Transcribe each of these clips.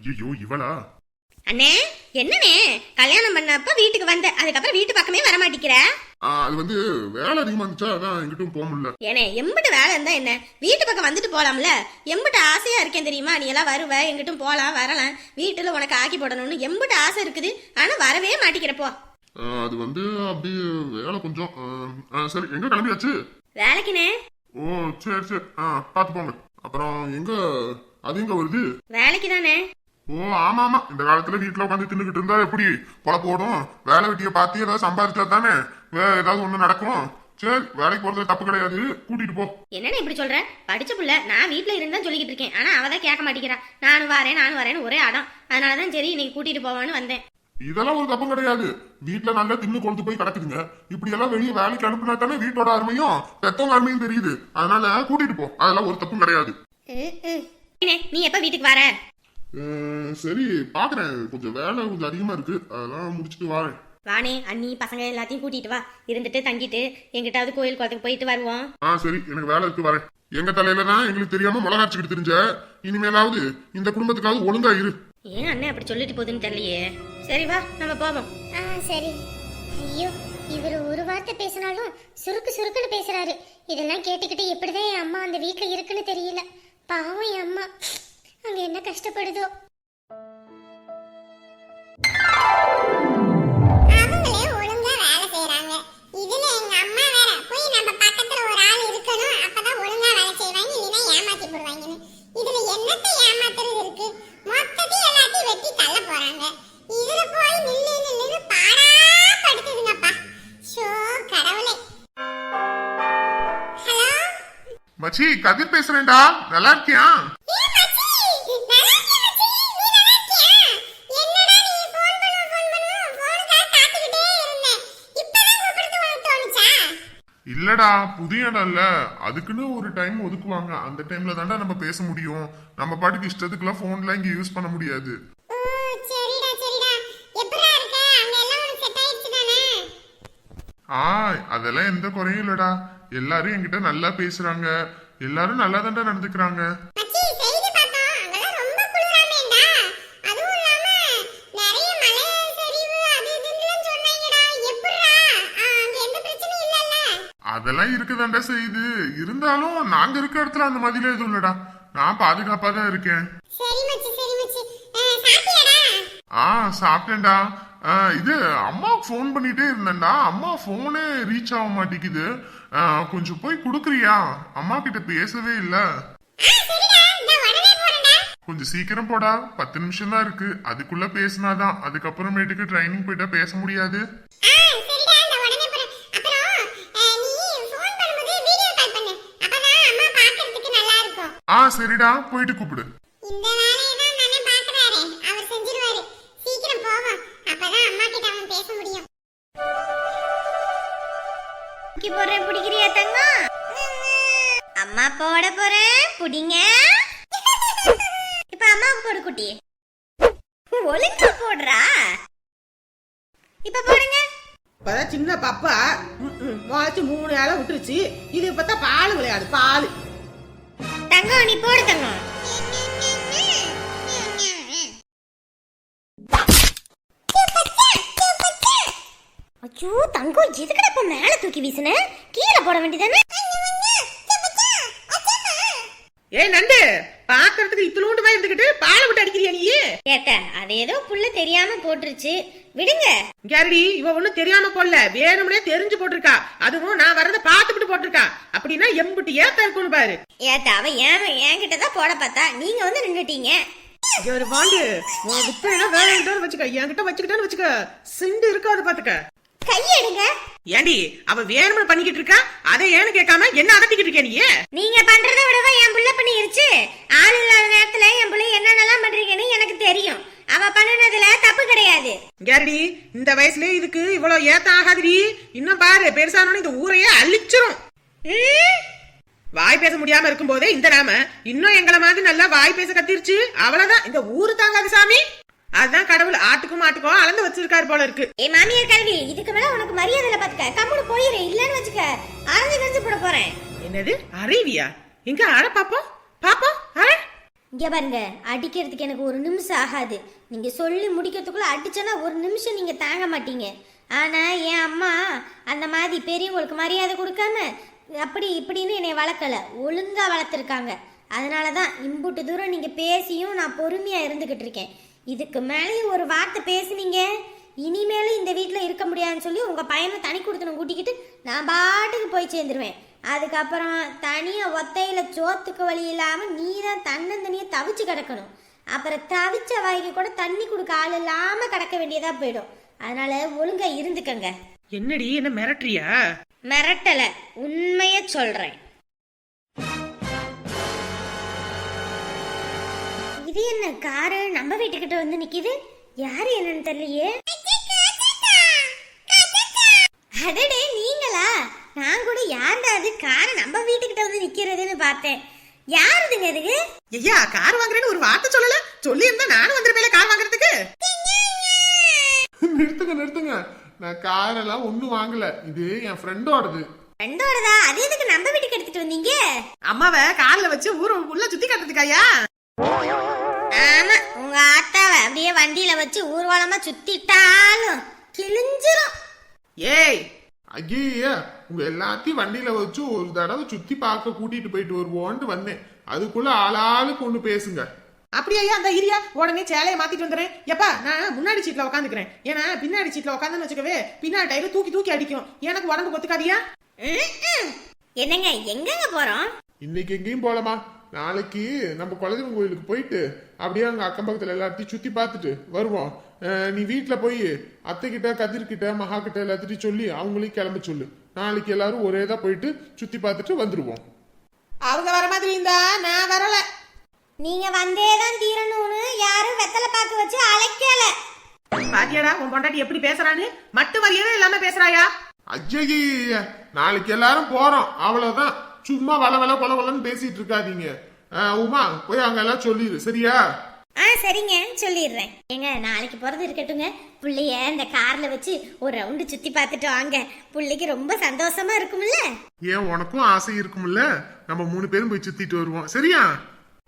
ஐயோ இவளா? அண்ணே என்னண்ணே? கல்யாணம் பண்ணப்ப வீட்டுக்கு வந்த அதுக்கப்புறம் வீட்டு பக்கமே வர மாட்டேங்கிற அது வந்து வேலை அதிகமா இருந்துச்சா? அதான் எங்கிட்டும் போக முடியல. ஏனே எம்பிட்டு வேலை இருந்தா என்ன? வீட்டு பக்கம் வந்துட்டு போலாம்ல? எம்பிட்டு ஆசையா இருக்கேன் தெரியுமா? நீ எல்லாம் வருவ எங்கிட்டும் போலாம் வரலாம். வீட்டுல உனக்கு ஆக்கி போடணும்னு எம்பிட்டு ஆசை இருக்குது. ஆனா வரவே மாட்டேங்கிறப்போ அது வந்து அப்படி வேலை கொஞ்சம். சரி எங்க கிளம்பியாச்சு? வேலைக்குண்ணே. ஓ சரி சரி. ஆ பார்த்து போங்க. அப்புறம் எங்க அது எங்க வருது? வேலைக்கு தானே ஓ ஆமா ஆமா. இந்த காலத்துல வீட்டுல உட்காந்து தின்னுகிட்டு இருந்தா எப்படி? பொழப்பு ஓடும் வேலை வெட்டிய பார்த்து ஏதாவது சம்பாதிச்சா தானே? வேற ஏதாவது ஒண்ணு நடக்கும். சரி வேலைக்கு போறது தப்பு கிடையாது. கூட்டிட்டு போ. என்னண்ணே இப்படி சொல்ற? படிச்ச புள்ள நான் வீட்ல இருந்தா சொல்லிக்கிட்டு இருக்கேன். ஆனா அவ தான் கேட்க மாட்டேங்கிறா. நானும் வரேன் நானும் வரேன்னு ஒரே அடம். அதனாலதான் சரி இன்னைக்கு கூட்டிட்டு போவான்னு வந்தேன். இதெல்லாம் ஒரு தப்பும் கிடையாது. வீட்டுல நல்லா தின்னு கொழுத்து போய் கிடக்குதுங்க. இப்படி எல்லாம் வெளியே வேலைக்கு அனுப்புனா தானே வீட்டோட அருமையும் பெத்தவங்க அருமையும் தெரியுது. அதனால கூட்டிட்டு போ. அதெல்லாம் ஒரு தப்பும் கிடையாது. நீ எப்ப வீட்டுக்கு வர? சரி பாக்குறேன். கொஞ்சம் வேலை கொஞ்சம் அதிகமா இருக்கு. அதெல்லாம் முடிச்சிட்டு வரேன். வானே அண்ணி பசங்க எல்லாத்தையும் கூட்டிட்டு வா. இருந்துட்டு தங்கிட்டு எங்கிட்டாவது கோயில் குளத்துக்கு போயிட்டு வருவோம். ஆ சரி எனக்கு வேலை இருக்கு வரேன். எங்க தலையில தான் எங்களுக்கு தெரியாம மிளகாச்சிக்கிட்டு தெரிஞ்ச இனிமேலாவது இந்த குடும்பத்துக்காவது ஒழுங்கா இரு. ஏன் அண்ணன் அப்படி சொல்லிட்டு போகுதுன்னு தெரியலையே. சரி வா நம்ம போவோம். ஆ சரி. ஐயோ இவர் ஒரு வார்த்தை பேசினாலும் சுருக்கு சுருக்குன்னு பேசுறாரு. இதெல்லாம் கேட்டுக்கிட்டு எப்படிதான் என் அம்மா அந்த வீட்ல இருக்குன்னு தெரியல. பாவம் என் அம்மா. என்ன கஷ்டப்படுதோ. போறாங்க. மச்சி கதிர் பேசுறேன்டா. நல்லா இருக்கியா ஏ மச்சி நல்லா இருக்கியா மச்சி நீ நல்லா இருக்கியா என்னடா நீ ஃபோன் பண்ணு ஃபோன் பண்ணு ஃபோனுக்காக காத்துக்கிட்டே இருந்தேன் இப்பதான் கூப்பிடுறது உனக்கு தோணுச்சா இல்லடா புதிய இடம் இல்ல அதுக்குன்னு ஒரு டைம் ஒதுக்குவாங்க. அந்த டைம்ல தான்டா நம்ம பேச முடியும். நம்ம பாட்டுக்கு இஷ்டத்துக்குலாம் போன்லாம் இங்க யூஸ் பண்ண முடியாது. ஆ அதெல்லாம் எந்த குறையும் இல்லடா. எல்லாரும் என்கிட்ட நல்லா பேசுறாங்க. எல்லாரும் நல்லா தான்டா நடந்துக்கிறாங்க. அதெல்லாம் இருக்குதாண்டா செய்யுது இருந்தாலும் நாங்க இருக்க இடத்துல அந்த மாதிரிலாம் எதுவும் இல்லடா. நான் பாதுகாப்பா தான் இருக்கேன் ஆ, சாப்பிட்டேன்டா. இது அம்மாவுக்கு ஃபோன் பண்ணிட்டே இருந்தேன்டா. அம்மா ஃபோனே ரீச் ஆக மாட்டேங்குது. கொஞ்சம் போய் கொடுக்குறியா? அம்மா கிட்ட பேசவே இல்ல. கொஞ்சம் சீக்கிரம் போடா. பத்து நிமிஷம் தான் இருக்கு. அதுக்குள்ள பேசினாதான். அதுக்கப்புறமேட்டுக்கு ட்ரைனிங் போயிட்டா பேச முடியாது ஆ சரிடா இந்த உடனே போறேன் அப்புறம் ஆ, நீ ஃபோன் பண்ணும்போது வீடியோ கால் பண்ணு அப்பதான் அம்மா பார்க்கிறதுக்கு நல்லா இருக்கும் ஆ சரிடா போயிட்டு கூப்பிடு. இந்த வேலையை தான் நானே பார்க்கறாரே. அவர் செஞ்சிருவாரு. சீக்கிரம் போவோம். அப்பதான் அம்மா கிட்ட அவன் பேச முடியும். தூக்கி போடுறேன் பிடிக்கிறியா தங்கம் அம்மா போட போறேன் புடிங்க. இப்ப அம்மாவுக்கு போடு குட்டி. ஒழுங்கா போடுறா. இப்ப போடுங்க. இப்பதான் சின்ன பப்பா முளைச்சு மூணு இலை விட்டுருச்சு. இது இப்பதான் பால் விளையாடு பால். தங்கம் நீ போடு தங்கம் ஐயோ தங்கம் எதுக்குடா இப்ப மேல தூக்கி வீசுன? கீழே போட வேண்டியதானே? ஏய் நண்டு பாக்குறதுக்கு இத்திலூண்டு மாதிரி இருந்துகிட்டு பாலை விட்டு அடிக்கிறியா நீ? ஏத்த அது ஏதோ புள்ள தெரியாம போட்டுருச்சு. விடுங்க. கேரடி இவ ஒண்ணும் தெரியாம போடல வேணும்னே தெரிஞ்சு போட்டிருக்கா. அதுவும் நான் வரத பாத்துக்கிட்டு போட்டிருக்கா. அப்படின்னா எம்புட்டு ஏத்த இருக்கும்னு பாரு. ஏத்த அவ ஏன் என்கிட்ட தான் போட பார்த்தா. நீங்க வந்து நின்னுட்டீங்க. ஒரு பாண்டு. உன் வித்தைனா வேற என்கிட்ட வச்சுக்க. என்கிட்ட வச்சுக்கிட்டான்னு வச்சுக்க. சிண்டு இருக்காது பாத்துக்க கையெடுங்க. ஏண்டி அவ வேணும்னு பண்ணிக்கிட்டு இருக்கா? அதை ஏன்னு கேட்காம என்ன அதட்டிக்கிட்டு இருக்க நீ? நீங்க பண்றதை விடவா என் புள்ள பண்ணிருச்சு. ஆள் இல்லாத நேரத்துல என் புள்ள என்னென்னலாம் பண்றீங்கன்னு எனக்கு தெரியும். அவ பண்ணுனதுல தப்பு கிடையாது. கேரடி இந்த வயசுல இதுக்கு இவ்வளவு ஏத்த ஆகாதுடி இன்னும் பாரு பெருசானோன்னு இந்த ஊரையே அழிச்சிரும்? வாய் பேச முடியாம இருக்கும் போதே இந்த நாம இன்னும் எங்கள மாதிரி நல்லா வாய் பேச கத்திருச்சு. அவ்வளவுதான். இந்த ஊரு தாங்காது சாமி. அதான் கடவுள் ஆட்டுக்கும் மாட்டுக்கும் அளந்து வச்சிருக்காரு போல இருக்கு. ஏ மாமியார் கல்வி இதுக்கு மேல உனக்கு மரியாதை இல்ல பாத்துக்க. கம்முனு போயிரு இல்லன்னு வச்சுக்க. அரைஞ்சு கரைஞ்சு போட போறேன். என்னது? அறிவியா? எங்க அட பாப்போம். பாப்போம். இங்க பாருங்க அடிக்கிறதுக்கு எனக்கு ஒரு நிமிஷம் ஆகாது. நீங்க சொல்லி முடிக்கிறதுக்குள்ள அடிச்சனா ஒரு நிமிஷம் நீங்க தாங்க மாட்டீங்க. ஆனா என் அம்மா அந்த மாதிரி பெரியவங்களுக்கு மரியாதை கொடுக்காம அப்படி இப்படின்னு என்னை வளர்க்கல. ஒழுங்கா வளர்த்துருக்காங்க. அதனால தான் இம்புட்டு தூரம் நீங்க பேசியும் நான் பொறுமையா இருந்துகிட்டு இருக்கேன். இதுக்கு மேலேயும் ஒரு வார்த்தை பேசுனீங்க. இனிமேலும் இந்த வீட்டில் இருக்க முடியாதுன்னு சொல்லி உங்கள் பையனை தனி கொடுத்தனும் கூட்டிக்கிட்டு நான் பாட்டுக்கு போய் சேர்ந்துருவேன். அதுக்கப்புறம் தனியாக ஒத்தையில சோத்துக்கு வழி இல்லாமல் நீ தான் தன்னந்தனியாக தவிச்சு கிடக்கணும். அப்புறம் தவிச்ச வாய்க்கு கூட தண்ணி கொடுக்க ஆள் இல்லாமல் கிடக்க வேண்டியதாக போயிடும். அதனால ஒழுங்கா இருந்துக்கங்க. என்னடி என்ன மிரட்டுறியா? மிரட்டல. உண்மைய சொல்றேன். இது என்ன காரு? நம்ம வீட்டுக்கிட்ட வந்து நிக்குது? யாரு என்னன்னு தெரியலையே? அடடே நீங்களா? நான் கூட யாருடா அது? காரை நம்ம வீட்டுக்கிட்ட வந்து நிக்கிறதுன்னு பார்த்தேன். யாருதுங்க இதுக்கு ஐயா கார் வாங்குறேன்னு ஒரு வார்த்தை சொல்லல. சொல்லி இருந்தா நானும் வந்திருப்பேன் கார் வாங்குறதுக்கு. நிறுத்துங்க நிறுத்துங்க. நான் காரெல்லாம் ஒண்ணும் வாங்கல. இது என் ஃப்ரெண்டோடது ஃப்ரெண்டோடதா அது எதுக்கு நம்ம வீட்டுக்கு எடுத்துட்டு வந்தீங்க? அம்மாவை கார்ல வச்சு ஊர் உள்ள சுத்தி காட்டுறதுக்காயா ஆமா உங்க ஆத்தாவை அப்படியே வண்டியில வச்சு ஊர்வலமா சுத்திட்டாலும் கிழிஞ்சிரும். ஏய் ஐயே உங்க எல்லாத்தையும் வண்டியில வச்சு ஒரு தடவை சுத்தி பார்க்க கூட்டிட்டு போயிட்டு வருவோன்ட்டு வந்தேன். அதுக்குள்ள ஆளாளுக்கு ஒண்ணு பேசுங்க. அப்படியா அந்த இரியா? உடனே சேலையை மாத்திட்டு வந்துடுறேன் எப்பா நான் முன்னாடி சீட்ல உட்காந்துக்கிறேன் ஏன்னா பின்னாடி சீட்ல உட்காந்துன்னு வச்சுக்கவே பின்னாடி டயர் தூக்கி தூக்கி அடிக்கும். எனக்கு உடம்பு ஒத்துக்காதியா ம்ம். என்னங்க எங்கங்க போறோம்? இன்னைக்கு எங்கேயும் போலாமா நாளைக்கு நம்ம குலதெய்வம் கோயிலுக்கு போயிட்டு அப்படியே அங்க அக்கம் பக்கத்துல எல்லாத்தையும் சுத்தி பார்த்துட்டு வருவோம். அஹ் நீ வீட்டுல போய் அத்தை கிட்ட கதிர் கிட்ட மகா கிட்ட எல்லாத்தையும் சொல்லி அவங்களையும் கிளம்ப சொல்லு. நாளைக்கு எல்லாரும் ஒரே தான் போயிட்டு சுத்தி பார்த்துட்டு வந்துருவோம். அவங்க வர மாதிரி இருந்தா நான் வரல. நீங்க வந்தே தான் தீரணும்னு யாரும் வெத்தலை பாக்கு வச்சு அழைக்கல. பாத்தியாடா உன் பொண்டாட்டி எப்படி பேசுறான்னு? மட்டு மரியாதை இல்லாம பேசுறாயா? ஐய நாளைக்கு எல்லாரும் போறோம். அவ்வளவுதான். சும்மா வள வள கொல கொலன்னு பேசிட்டு இருக்காதீங்க. உமா போய் அங்க எல்லாம் சொல்லிடு சரியா? ஆ சரிங்க. சொல்லிடுறேன். ஏங்க நாளைக்கு போறது இருக்கட்டுங்க புள்ளைய இந்த கார்ல வச்சு ஒரு ரவுண்டு சுத்தி பார்த்துட்டு வாங்க. புள்ளைக்கு ரொம்ப சந்தோஷமா இருக்கும்ல? ஏன் உனக்கும் ஆசை இருக்கும்ல? நம்ம மூணு பேரும் போய் சுத்திட்டு வருவோம். சரியா?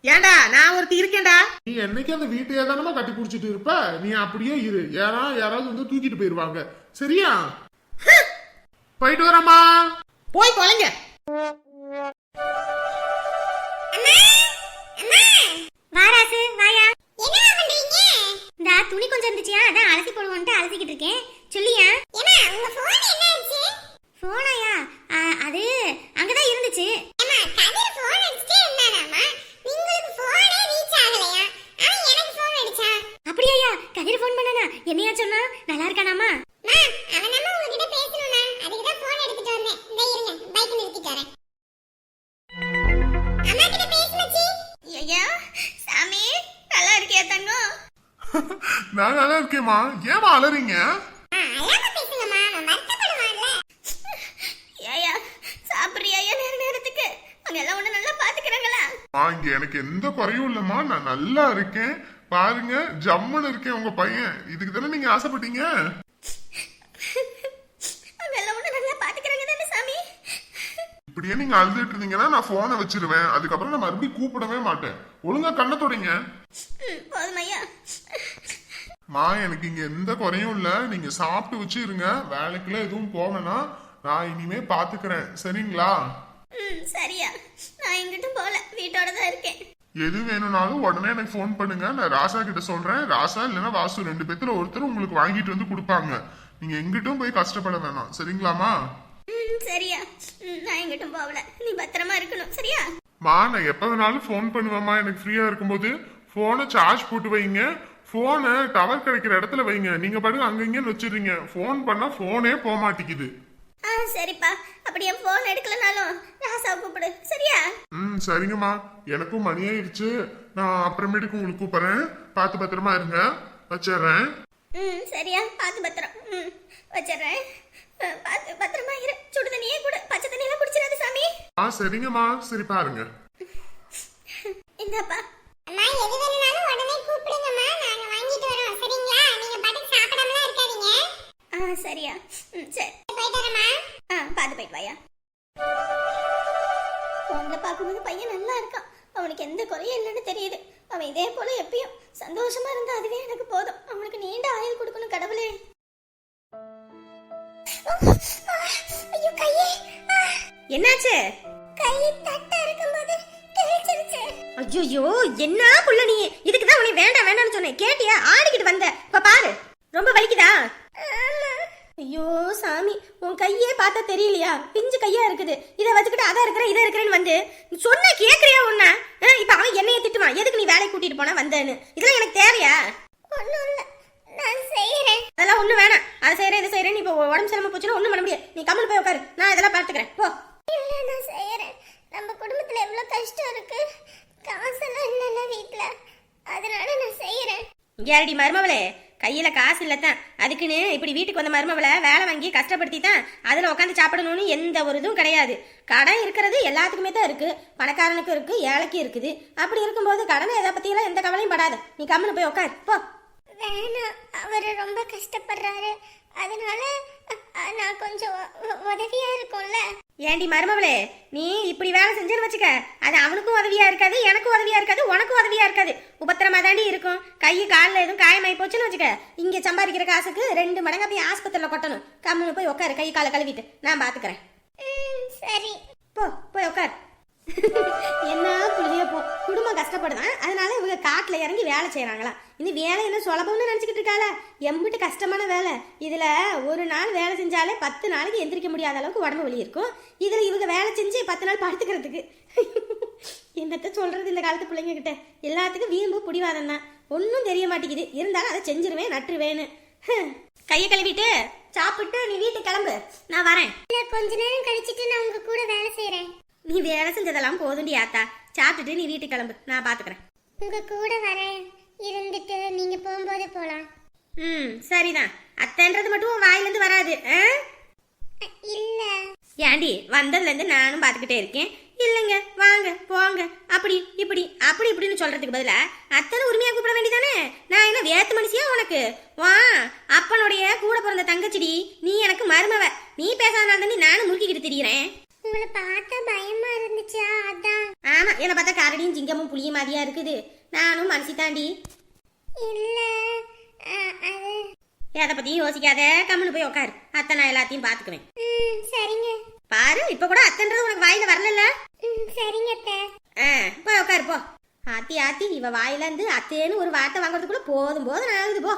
ஏண்டா நான் ஒருத்தி இருக்கேன்டா. நீ என்னைக்கு அந்த வீட்டையே தானமா கட்டி புடிச்சிட்டு இருப்ப? நீ அப்படியே இரு. யாரா யாராவது வந்து தூக்கிட்டு போயிருவாங்க. சரியா? போயிட்டு வரமா போய் தொலைங்க. வாராசு இந்த துணி கொஞ்சம் இருந்துச்சியா? அதான் அலசி போடுவோன்ட்டு அலசிக்கிட்டு இருக்கேன். சொல்லியா? ஏமா உங்க போன் என்ன ஆச்சு? போனாயா அது அங்கதான் இருந்துச்சு. ஏமா கதிர் போன் அடிச்சிட்டே இருந்தானாமா நான் நல்லா இருக்கேம்மா. ஏமா அலறீங்க? இங்க எனக்கு எந்த குறையும் இல்லம்மா. நான் நல்லா இருக்கேன். பாருங்க ஜம்முன்னு இருக்கேன் உங்க பையன். இதுக்கு தானே நீங்க ஆசைப்பட்டீங்க? இப்படியே நீங்க அழுதுட்டு இருந்தீங்கன்னா நான் போனை வச்சிருவேன். அதுக்கப்புறம் நான் மறுபடியும் கூப்பிடவே மாட்டேன். ஒழுங்கா கண்ணை தொடங்க. மா எனக்கு இங்க எந்த குறையும் இல்ல. நீங்க சாப்பிட்டு வச்சு இருங்க வேலைக்குள்ள எதுவும் போவேனா நான் இனிமே பாத்துக்கிறேன். சரிங்களா? ம் சரியா. நான் எங்கிட்டும் போல வீட்டோட தான் இருக்கேன். எது வேணும்னாலும் உடனே எனக்கு ஃபோன் பண்ணுங்க. நான் ராசா கிட்ட சொல்றேன். ராசா இல்லைன்னா வாசு. ரெண்டு பேத்துல ஒருத்தர் உங்களுக்கு வாங்கிட்டு வந்து கொடுப்பாங்க. நீங்க எங்கிட்டும் போய் கஷ்டப்பட வேணாம். சரிங்களாமா ம் சரியா. நான் எங்கிட்டும் போகல. நீ பத்திரமா இருக்கணும். சரியா? மா நான் எப்ப வேணாலும் ஃபோன் பண்ணுவேம்மா. எனக்கு ஃப்ரீயா இருக்கும்போது போனை சார்ஜ் போட்டு வைங்க. போனை டவர் கிடைக்கிற இடத்துல வைங்க. நீங்க பாட்டுக்கு அங்கங்கன்னு வச்சிடுறீங்க. ஃபோன் பண்ணா போனே போக மாட்டேங்குது ஆ சரிப்பா. அப்படி என் போன் எடுக்கலனாலும் ராசாவை கூப்பிடு சரியா? ம் சரிங்கம்மா. எனக்கும் மணி ஆயிடுச்சு. நான் அப்புறமேட்டுக்கு உங்களுக்கு கூப்பிடுறேன். பார்த்து பத்திரமா இருங்க. வச்சிடுறேன். ம் சரியா? பார்த்து பத்திரம். ம் வச்சிடுறேன். பார்த்து பத்திரமா இரு. சுடு தண்ணியே கூட. பச்சை தண்ணியெல்லாம் குடிச்சிடாது சாமி. ஆ சரிங்கம்மா. சரி பாருங்க. இந்தாப்பா. இதே போல எப்பயும் சந்தோஷமா இருந்தா அதுவே எனக்கு போதும். அவனுக்கு நீண்ட ஆயுள் கொடுக்கணும் கடவுளே. ஐயோ கையே. என்னாச்சு? கை தட்ட இருக்கும்போது கிழிச்சிருச்சு ஐயோ என்ன புள்ள நீ? இதுக்கு தான் உன்னை வேண்டாம் வேண்டாம்னு சொன்னேன். கேட்டியா? ஆடிக்கிட்டு வந்த. இப்ப பாரு. ரொம்ப வலிக்குதா? ஐயோ சாமி உன் கையே பார்த்தா தெரியலையா? பிஞ்சு கையா இருக்குது. இதை வச்சுக்கிட்டு அதை இருக்கிற இதை இருக்கிறேன்னு வந்து. சொன்ன கேக்குறியா உன்ன? இப்ப அவன் என்னைய திட்டுவான். எதுக்கு நீ வேலைக்கு கூட்டிட்டு போனா வந்தேன்னு? இதெல்லாம் எனக்கு தேவையா? அதெல்லாம் ஒண்ணு வேணாம். அதை செய்யறேன் இதை செய்யறேன் நீ இப்போ உடம்பு சரியில்லாம போச்சுன்னா ஒண்ணும் பண்ண முடியாது. நீ கம்மல் போய் உட்காரு. நான் இதெல்லாம் பார்த்துக்கிறேன். போ. இல்ல நான் செய்யறேன் நம்ம குடும்பத்துல எவ்வளவு கஷ்டம் இருக்கு? காசெல்லாம் இல்லைல்ல வீட்ல. அதனால நான் செய்யறேன் யாரடி மருமவளே. கையில காசு இல்லத்தான். அதுக்குன்னு இப்படி வீட்டுக்கு வந்த மருமவளை வேலை வாங்கி கஷ்டப்படுத்தி தான் அதுல உட்காந்து சாப்பிடணும்னு எந்த ஒரு இதுவும் கிடையாது. கடன் இருக்கிறது எல்லாத்துக்குமே தான் இருக்கு. பணக்காரனுக்கும் இருக்கு ஏழைக்கும் இருக்குது. அப்படி இருக்கும்போது கடனை எதை பத்தியெல்லாம் எந்த கவலையும் படாத. நீ கம்முன்னு போய் உட்கார் போ. வேணாம். அவர் ரொம்ப கஷ்டப்படுறாரு. அதனால நான் கொஞ்சம் உதவியா இருக்கும்ல? ஏண்டி மருமவளே நீ இப்படி வேலை செஞ்சேன்னு வச்சுக்க. அது அவனுக்கும் உதவியா இருக்காது எனக்கும் உதவியா இருக்காது உனக்கும் உதவியா இருக்காது. உபத்திரமா தாண்டி இருக்கும். கை காலில் எதுவும் காயமாயி போச்சுன்னு வச்சுக்க. இங்க சம்பாதிக்கிற காசுக்கு ரெண்டு மடங்கா போய் ஆஸ்பத்திரியில கொட்டணும். கம்முன்னு போய் உட்காரு கை காலை கழுவிட்டு. நான் பாத்துக்கிறேன். சரி. போ போய் உட்கார். என்ன புள்ளியப்போ போ குடும்பம் கஷ்டப்படுதான். அதனால இவங்க காட்டில் இறங்கி வேலை செய்கிறாங்களா இனி வேலை என்ன சுலபம்னு நினச்சிக்கிட்டு இருக்காள. எம்பிட்டு கஷ்டமான வேலை. இதில் ஒரு நாள் வேலை செஞ்சாலே பத்து நாளைக்கு எந்திரிக்க முடியாத அளவுக்கு உடம்பு வலி இருக்கும். இதில் இவங்க வேலை செஞ்சு பத்து நாள் படுத்துக்கிறதுக்கு. என்னத்த சொல்கிறது இந்த காலத்து பிள்ளைங்கக்கிட்ட எல்லாத்துக்கும் வீம்பு பிடிவாதம் தான். ஒன்றும் தெரிய மாட்டேங்குது. இருந்தாலும் அதை செஞ்சிருவேன் நட்டுருவேன்னு. கையை கழுவிட்டு சாப்பிட்டு நீ வீட்டுக்கு கிளம்பு. நான் வரேன். இல்ல கொஞ்ச நேரம் கழிச்சிட்டு நான் உங்க கூட வேலை செய்யறேன் நீ வேலை செஞ்சதெல்லாம் போதுண்டி ஆத்தா. சாப்பிட்டுட்டு நீ வீட்டுக்கு கிளம்பு. நான் பாத்துக்கிறேன். உங்க கூட வரேன். இருந்துட்டு நீங்க போகும்போது போலாம். ம் சரிதான். அத்தைன்றது மட்டும் உன் வாயிலிருந்து வராது இல்ல. ஏண்டி வந்ததுல இருந்து நானும் பாத்துக்கிட்டே இருக்கேன். இல்லைங்க வாங்க போங்க. அப்படி இப்படி அப்படி இப்படின்னு சொல்றதுக்கு பதிலா அத்தனை உரிமையா கூப்பிட வேண்டியதானே? நான் என்ன வேத்து மனுஷியா உனக்கு? வா அப்பனுடைய கூட பிறந்த தங்கச்சிடி நீ எனக்கு மருமவ. நீ பேசாதனால தானே நானும் முறுக்கிக்கிட்டு திரியிறேன். உங்களை பார்த்தா பயமா இருந்துச்சா? அதான். ஆமா என்னை பார்த்தா கரடியும் சிங்கமும் புளியும் மாதிரியா இருக்குது. நானும் மனசி தாண்டி இல்ல அது. எதை பத்தியும் யோசிக்காத. கம்முன்னு போய் உட்காரு அத்தை நான் எல்லாத்தையும் பாத்துக்குவேன் சரிங்க. பாரு இப்ப கூட அத்தைன்றது உனக்கு வாயில வரல ம், சரிங்க அத்தை. போய் உட்காரு போ. ஆத்தி ஆத்தி இவ வாயில இருந்து அத்தேன்னு ஒரு வார்த்தை வாங்குறதுக்குள்ள போதும் போதும் ஆகுது போ.